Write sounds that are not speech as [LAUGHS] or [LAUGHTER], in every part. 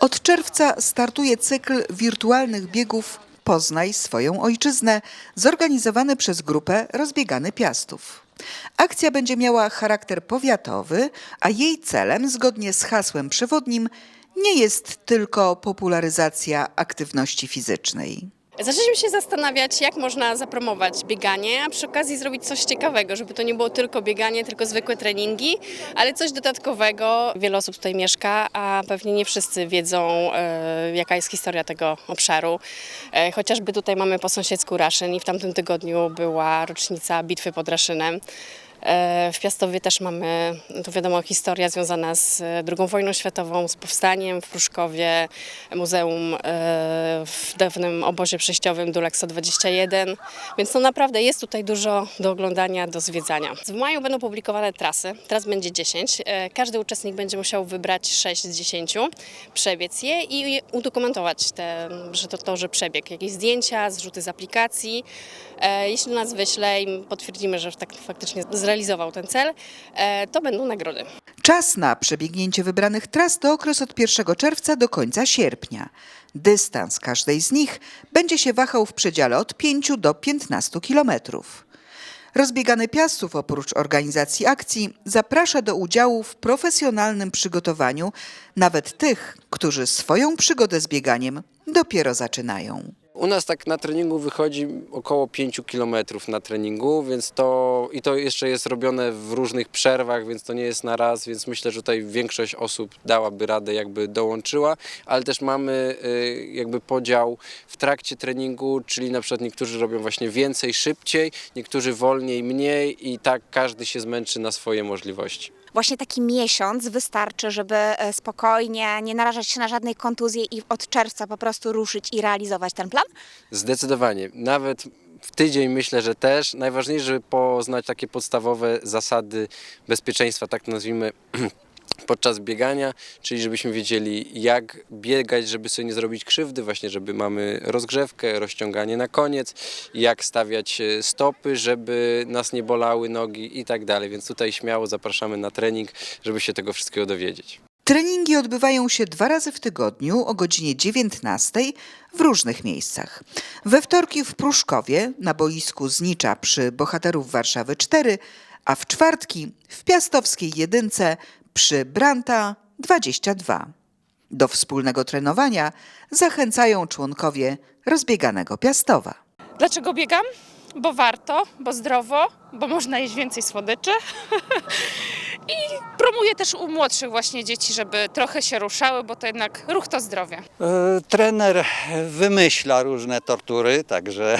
Od czerwca startuje cykl wirtualnych biegów Poznaj swoją ojczyznę, zorganizowany przez grupę Rozbiegany Piastów. Akcja będzie miała charakter powiatowy, a jej celem, zgodnie z hasłem przewodnim, nie jest tylko popularyzacja aktywności fizycznej. Zaczęliśmy się zastanawiać, jak można zapromować bieganie, a przy okazji zrobić coś ciekawego, żeby to nie było tylko bieganie, tylko zwykłe treningi, ale coś dodatkowego. Wiele osób tutaj mieszka, a pewnie nie wszyscy wiedzą, e, jaka jest historia tego obszaru. E, chociażby tutaj mamy po sąsiedzku Raszyn i w tamtym tygodniu była rocznica bitwy pod Raszynem. E, W Piastowie też mamy, to wiadomo, historia związana z II wojną światową, z powstaniem w Pruszkowie, muzeum e, w dawnym obozie przejściowym Dulak 121, więc to naprawdę jest tutaj dużo do oglądania, do zwiedzania. W maju będą publikowane trasy, teraz będzie 10. E, Każdy uczestnik będzie musiał wybrać 6 z 10, przebiec je i udokumentować te, że to, to, że przebieg, jakieś zdjęcia, zrzuty z aplikacji. E, Jeśli nas wyśle i potwierdzimy, że tak faktycznie zrealizował ten cel, e, to będą nagrody. Czas na przebiegnięcie wybranych tras to okres od 1 czerwca do końca sierpnia. Dystans każdej z nich będzie się wahał w przedziale od 5 do 15 kilometrów. Rozbiegany Piastów oprócz organizacji akcji zaprasza do udziału w profesjonalnym przygotowaniu nawet tych, którzy swoją przygodę z bieganiem dopiero zaczynają. U nas tak na treningu wychodzi około 5 km na treningu, więc to i to jeszcze jest robione w różnych przerwach, więc to nie jest na raz, więc myślę, że tutaj większość osób dałaby radę, jakby dołączyła, ale też mamy y, jakby podział w trakcie treningu, czyli na przykład niektórzy robią właśnie więcej, szybciej, niektórzy wolniej, mniej i tak każdy się zmęczy na swoje możliwości. Właśnie taki miesiąc wystarczy, żeby e, spokojnie, nie narażać się na żadnej kontuzji i od czerwca po prostu ruszyć i realizować ten plan? Zdecydowanie. Nawet w tydzień myślę, że też. Najważniejsze, żeby poznać takie podstawowe zasady bezpieczeństwa, tak nazwijmy, [CLEARS THROAT] podczas biegania, czyli żebyśmy wiedzieli, jak biegać, żeby sobie nie zrobić krzywdy, właśnie, żeby mamy rozgrzewkę, rozciąganie na koniec, jak stawiać e, stopy, żeby nas nie bolały nogi i tak dalej. Więc tutaj śmiało zapraszamy na trening, żeby się tego wszystkiego dowiedzieć. Treningi odbywają się dwa razy w tygodniu o godzinie 19 w różnych miejscach. We wtorki w Pruszkowie na boisku Znicza przy Bohaterów Warszawy 4, a w czwartki w Piastowskiej Jedynce przy Branta 22. Do wspólnego trenowania zachęcają członkowie rozbieganego Piastowa. Dlaczego biegam? Bo warto, bo zdrowo, bo można jeść więcej słodyczy. [LAUGHS] Promuję też u młodszych właśnie dzieci, żeby trochę się ruszały, bo to jednak ruch to zdrowie. E, Trener wymyśla różne tortury, także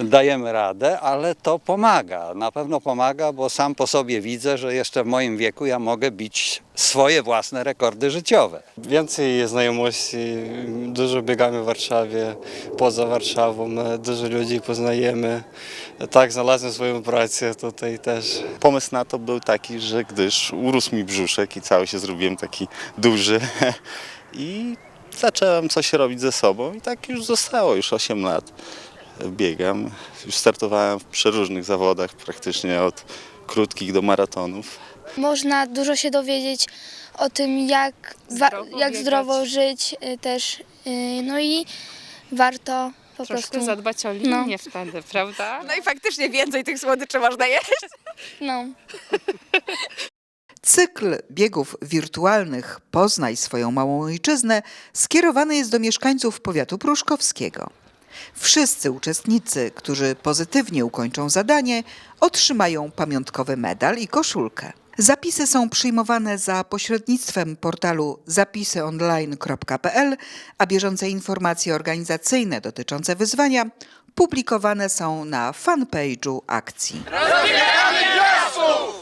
dajemy radę, ale to pomaga. Na pewno pomaga, bo sam po sobie widzę, że jeszcze w moim wieku ja mogę bić swoje własne rekordy życiowe. Więcej znajomości, dużo biegamy w Warszawie, poza Warszawą, dużo ludzi poznajemy. Tak, znalazłem swoją pracę tutaj też. Pomysł na to był taki, że gdyż urósł mi brzuszek i cały się zrobiłem taki duży [LAUGHS] i zacząłem coś robić ze sobą i tak już zostało, już 8 lat biegam. Już startowałem w przeróżnych zawodach, praktycznie od krótkich do maratonów. Można dużo się dowiedzieć o tym, jak, Zdrowo jak zdrowo żyć y, też. y, No i warto po Troszkę prostu. zadbać o linię wtedy, prawda? No i faktycznie więcej tych słodyczy można jeść. No. Cykl biegów wirtualnych Poznaj swoją małą ojczyznę skierowany jest do mieszkańców powiatu pruszkowskiego. Wszyscy uczestnicy, którzy pozytywnie ukończą zadanie, otrzymają pamiątkowy medal i koszulkę. Zapisy są przyjmowane za pośrednictwem portalu zapisyonline.pl, a bieżące informacje organizacyjne dotyczące wyzwania publikowane są na fanpage'u akcji. Rozbieramy piastów!